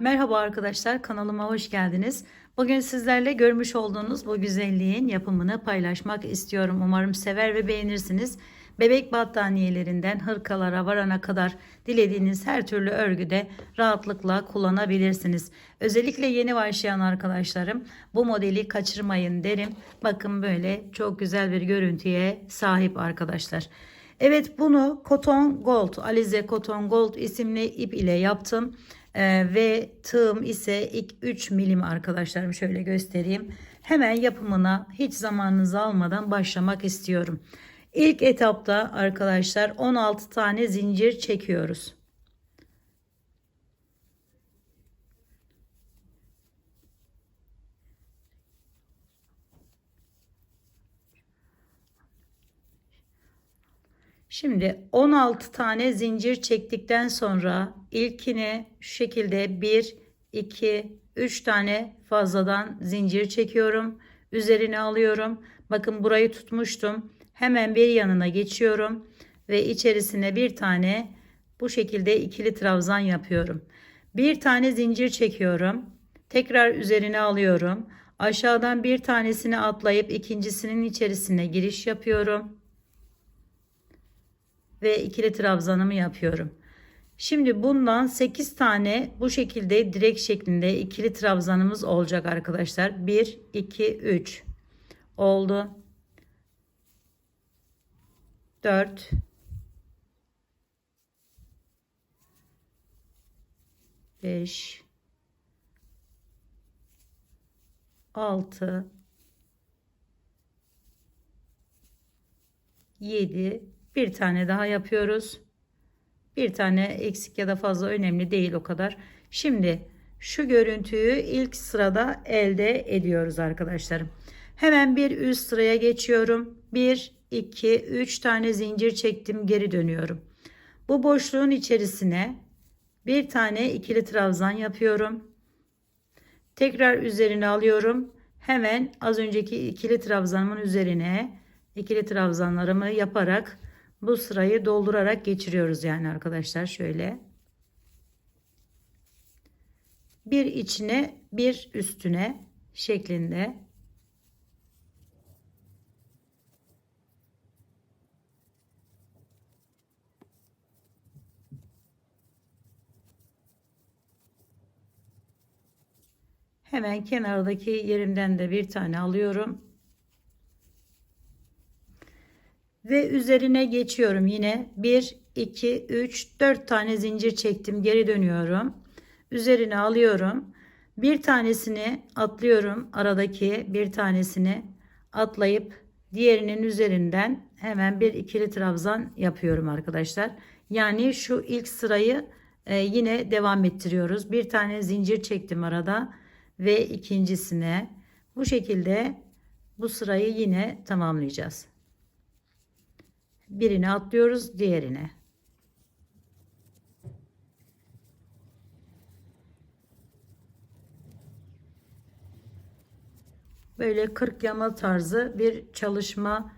Merhaba arkadaşlar kanalıma hoş geldiniz. Bugün sizlerle görmüş olduğunuz bu güzelliğin yapımını paylaşmak istiyorum. Umarım sever ve beğenirsiniz. Bebek battaniyelerinden hırkalara varana kadar dilediğiniz her türlü örgüde rahatlıkla kullanabilirsiniz. Özellikle yeni başlayan arkadaşlarım bu modeli kaçırmayın derim. Bakın böyle çok güzel bir görüntüye sahip arkadaşlar. Evet bunu Cotton Gold, Alize Cotton Gold isimli ip ile yaptım. Ee, ve tığım ise ilk 3 milim arkadaşlarım şöyle göstereyim. Hemen yapımına hiç zamanınızı almadan başlamak istiyorum. İlk etapta arkadaşlar 16 tane zincir çekiyoruz. Şimdi 16 tane zincir çektikten sonra ilkini şu şekilde 1, 2, 3 tane fazladan zincir çekiyorum. Üzerine alıyorum. Bakın burayı tutmuştum. Hemen bir yanına geçiyorum ve içerisine bir tane bu şekilde ikili trabzan yapıyorum. Bir tane zincir çekiyorum. Tekrar üzerine alıyorum. Aşağıdan bir tanesini atlayıp ikincisinin içerisine giriş yapıyorum ve ikili trabzanımı yapıyorum. Şimdi bundan 8 tane bu şekilde direk şeklinde ikili trabzanımız olacak arkadaşlar. 1 2 3 oldu. 4 5 6 7 bir tane daha yapıyoruz. Bir tane eksik ya da fazla önemli değil o kadar. Şimdi şu görüntüyü ilk sırada elde ediyoruz arkadaşlarım. Hemen bir üst sıraya geçiyorum. 1, 2, 3 tane zincir çektim geri dönüyorum. Bu boşluğun içerisine bir tane ikili trabzan yapıyorum. Tekrar üzerine alıyorum. Hemen az önceki ikili trabzanımın üzerine ikili trabzanlarımı yaparak bu sırayı doldurarak geçiriyoruz yani arkadaşlar şöyle. Bir içine bir üstüne şeklinde. Hemen kenardaki yerimden de bir tane alıyorum. Ve üzerine geçiyorum yine. 1 2 3 4 tane zincir çektim. Geri dönüyorum. Üzerine alıyorum. Bir tanesini atlıyorum. Aradaki bir tanesini atlayıp diğerinin üzerinden hemen bir ikili trabzan yapıyorum arkadaşlar. Yani şu ilk sırayı e, yine devam ettiriyoruz. Bir tane zincir çektim arada ve ikincisine. Bu şekilde bu sırayı yine tamamlayacağız Birini atlıyoruz diğerine. Böyle 40 yama tarzı bir çalışma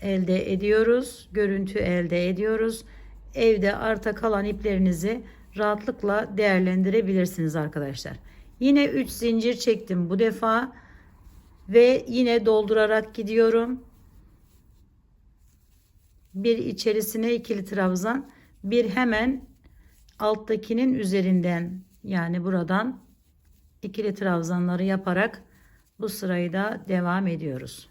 elde ediyoruz. Görüntü elde ediyoruz. Evde arta kalan iplerinizi rahatlıkla değerlendirebilirsiniz arkadaşlar. Yine 3 zincir çektim bu defa ve yine doldurarak gidiyorum bir içerisine ikili trabzan bir hemen alttakinin üzerinden yani buradan ikili trabzanları yaparak bu sırayı da devam ediyoruz.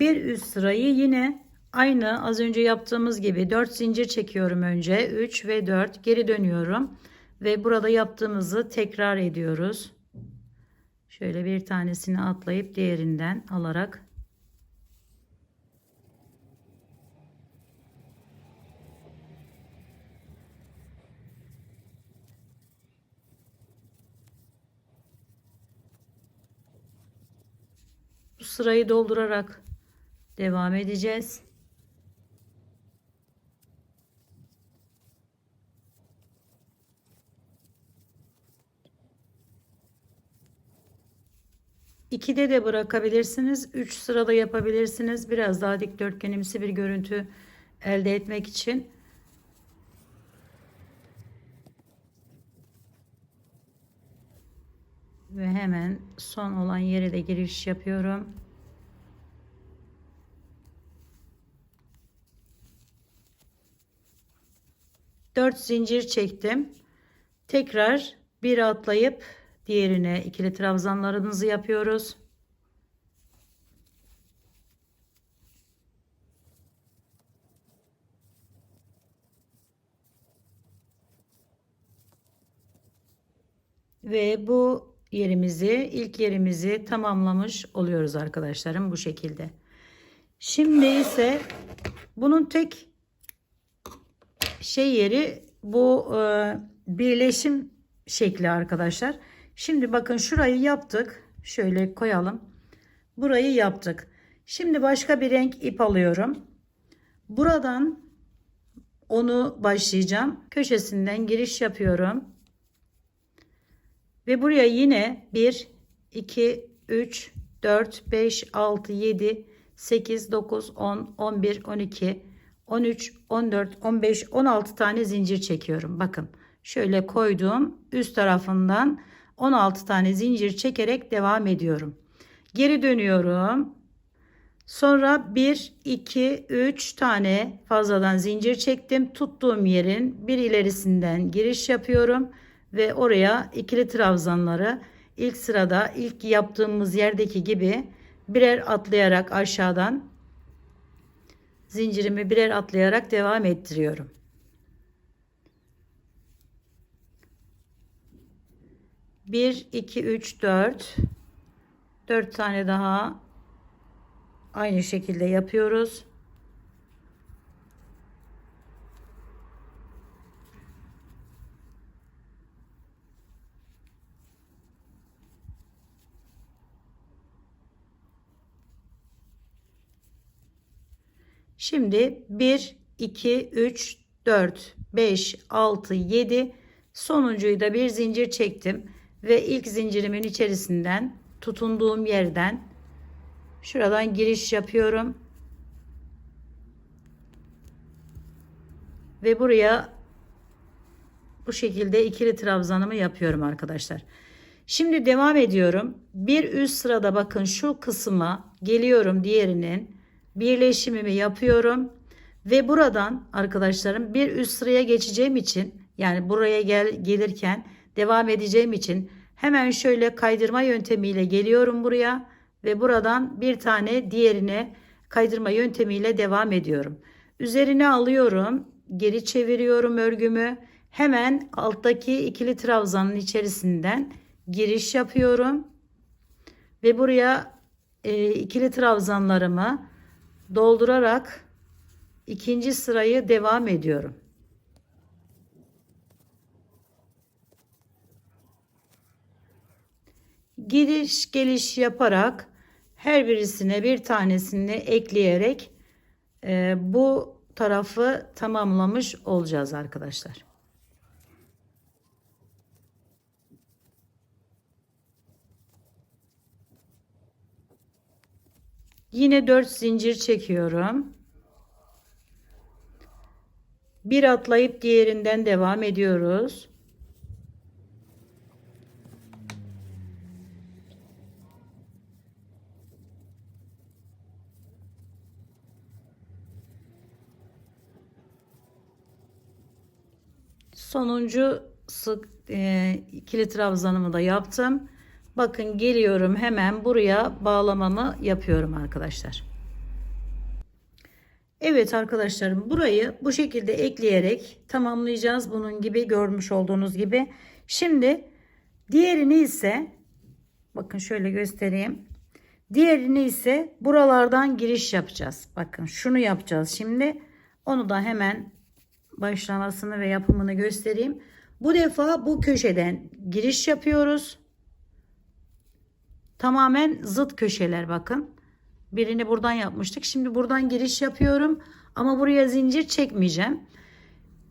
Bir üst sırayı yine aynı az önce yaptığımız gibi 4 zincir çekiyorum önce. 3 ve 4 geri dönüyorum. Ve burada yaptığımızı tekrar ediyoruz. Şöyle bir tanesini atlayıp diğerinden alarak. Bu sırayı doldurarak devam edeceğiz. İkide de bırakabilirsiniz. Üç sıralı yapabilirsiniz. Biraz daha dikdörtgenimsi bir görüntü elde etmek için. Ve hemen son olan yere de giriş yapıyorum. Dört zincir çektim. Tekrar bir atlayıp diğerine ikili trabzanlarınızı yapıyoruz. Ve bu yerimizi ilk yerimizi tamamlamış oluyoruz arkadaşlarım bu şekilde. Şimdi ise bunun tek şey yeri bu e, birleşim şekli arkadaşlar. Şimdi bakın şurayı yaptık. Şöyle koyalım. Burayı yaptık. Şimdi başka bir renk ip alıyorum. Buradan onu başlayacağım. Köşesinden giriş yapıyorum. Ve buraya yine 1, 2, 3, 4, 5, 6, 7, 8, 9, 10, 11, 12, 13, 14, 15, 16 tane zincir çekiyorum. Bakın şöyle koydum. Üst tarafından 16 tane zincir çekerek devam ediyorum. Geri dönüyorum. Sonra 1, 2, 3 tane fazladan zincir çektim. Tuttuğum yerin bir ilerisinden giriş yapıyorum ve oraya ikili trabzanları ilk sırada ilk yaptığımız yerdeki gibi birer atlayarak aşağıdan zincirimi birer atlayarak devam ettiriyorum. Bir, iki, üç, dört. Dört tane daha aynı şekilde yapıyoruz. Şimdi 1, 2, 3, 4, 5, 6, 7 sonuncuyu da bir zincir çektim ve ilk zincirimin içerisinden tutunduğum yerden şuradan giriş yapıyorum. Ve buraya bu şekilde ikili trabzanımı yapıyorum arkadaşlar. Şimdi devam ediyorum. Bir üst sırada bakın şu kısma geliyorum diğerinin birleşimimi yapıyorum ve buradan arkadaşlarım bir üst sıraya geçeceğim için yani buraya gel gelirken devam edeceğim için hemen şöyle kaydırma yöntemiyle geliyorum buraya ve buradan bir tane diğerine kaydırma yöntemiyle devam ediyorum. Üzerine alıyorum, geri çeviriyorum örgümü. Hemen alttaki ikili trabzanın içerisinden giriş yapıyorum. Ve buraya e, ikili trabzanlarımı doldurarak ikinci sırayı devam ediyorum. Giriş geliş yaparak her birisine bir tanesini ekleyerek e, bu tarafı tamamlamış olacağız arkadaşlar. Yine 4 zincir çekiyorum. Bir atlayıp diğerinden devam ediyoruz. Sonuncu sık e, ikili trabzanımı da yaptım. Bakın geliyorum hemen buraya bağlamamı yapıyorum arkadaşlar. Evet arkadaşlarım burayı bu şekilde ekleyerek tamamlayacağız. Bunun gibi görmüş olduğunuz gibi. Şimdi diğerini ise bakın şöyle göstereyim. Diğerini ise buralardan giriş yapacağız. Bakın şunu yapacağız şimdi. Onu da hemen başlamasını ve yapımını göstereyim. Bu defa bu köşeden giriş yapıyoruz. Tamamen zıt köşeler bakın. Birini buradan yapmıştık. Şimdi buradan giriş yapıyorum. Ama buraya zincir çekmeyeceğim.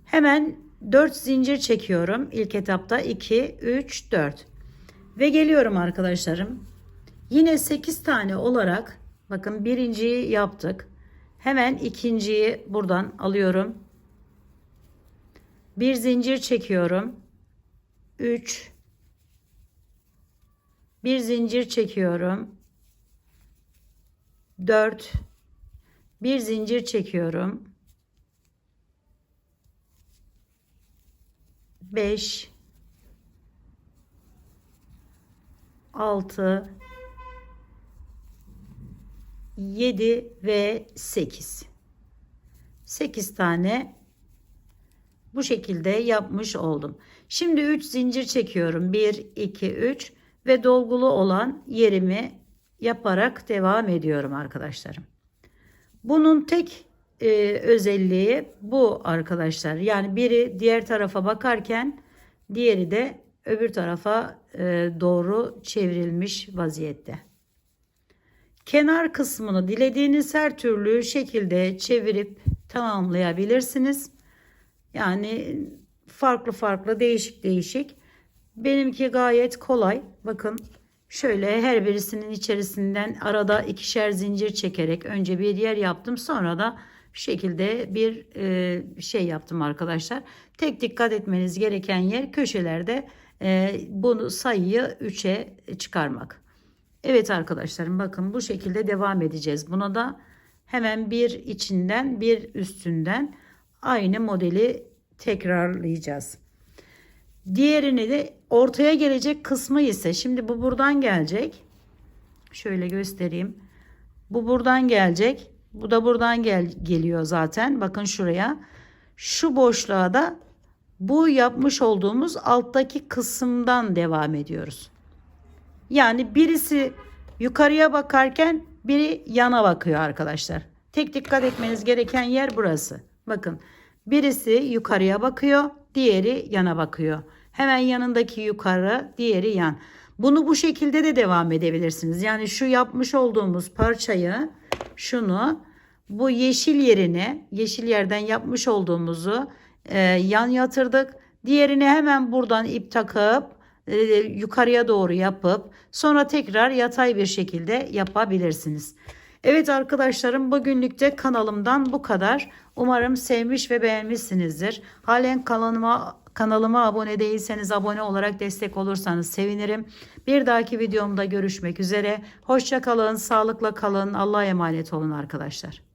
Hemen 4 zincir çekiyorum. İlk etapta 2, 3, 4. Ve geliyorum arkadaşlarım. Yine 8 tane olarak bakın birinciyi yaptık. Hemen ikinciyi buradan alıyorum. Bir zincir çekiyorum. 3 bir zincir çekiyorum. 4 bir zincir çekiyorum. 5 6 7 ve 8 8 tane bu şekilde yapmış oldum. Şimdi 3 zincir çekiyorum. 1 2 3 ve dolgulu olan yerimi yaparak devam ediyorum arkadaşlarım. Bunun tek e, özelliği bu arkadaşlar. Yani biri diğer tarafa bakarken diğeri de öbür tarafa e, doğru çevrilmiş vaziyette. Kenar kısmını dilediğiniz her türlü şekilde çevirip tamamlayabilirsiniz. Yani farklı farklı değişik değişik. Benimki gayet kolay. Bakın şöyle her birisinin içerisinden arada ikişer zincir çekerek önce bir yer yaptım. Sonra da şu şekilde bir e, şey yaptım arkadaşlar. Tek dikkat etmeniz gereken yer köşelerde e, bunu sayıyı 3'e çıkarmak. Evet arkadaşlarım bakın bu şekilde devam edeceğiz. Buna da hemen bir içinden bir üstünden aynı modeli tekrarlayacağız. Diğerini de ortaya gelecek kısmı ise şimdi bu buradan gelecek. Şöyle göstereyim. Bu buradan gelecek. Bu da buradan gel geliyor zaten. Bakın şuraya. Şu boşluğa da bu yapmış olduğumuz alttaki kısımdan devam ediyoruz. Yani birisi yukarıya bakarken biri yana bakıyor arkadaşlar. Tek dikkat etmeniz gereken yer burası. Bakın birisi yukarıya bakıyor, diğeri yana bakıyor. Hemen yanındaki yukarı, diğeri yan. Bunu bu şekilde de devam edebilirsiniz. Yani şu yapmış olduğumuz parçayı şunu bu yeşil yerine yeşil yerden yapmış olduğumuzu e, yan yatırdık. Diğerini hemen buradan ip takıp e, yukarıya doğru yapıp sonra tekrar yatay bir şekilde yapabilirsiniz. Evet arkadaşlarım bugünlük de kanalımdan bu kadar. Umarım sevmiş ve beğenmişsinizdir. Halen kanalıma kanalıma abone değilseniz abone olarak destek olursanız sevinirim. Bir dahaki videomda görüşmek üzere. Hoşça kalın, sağlıkla kalın. Allah'a emanet olun arkadaşlar.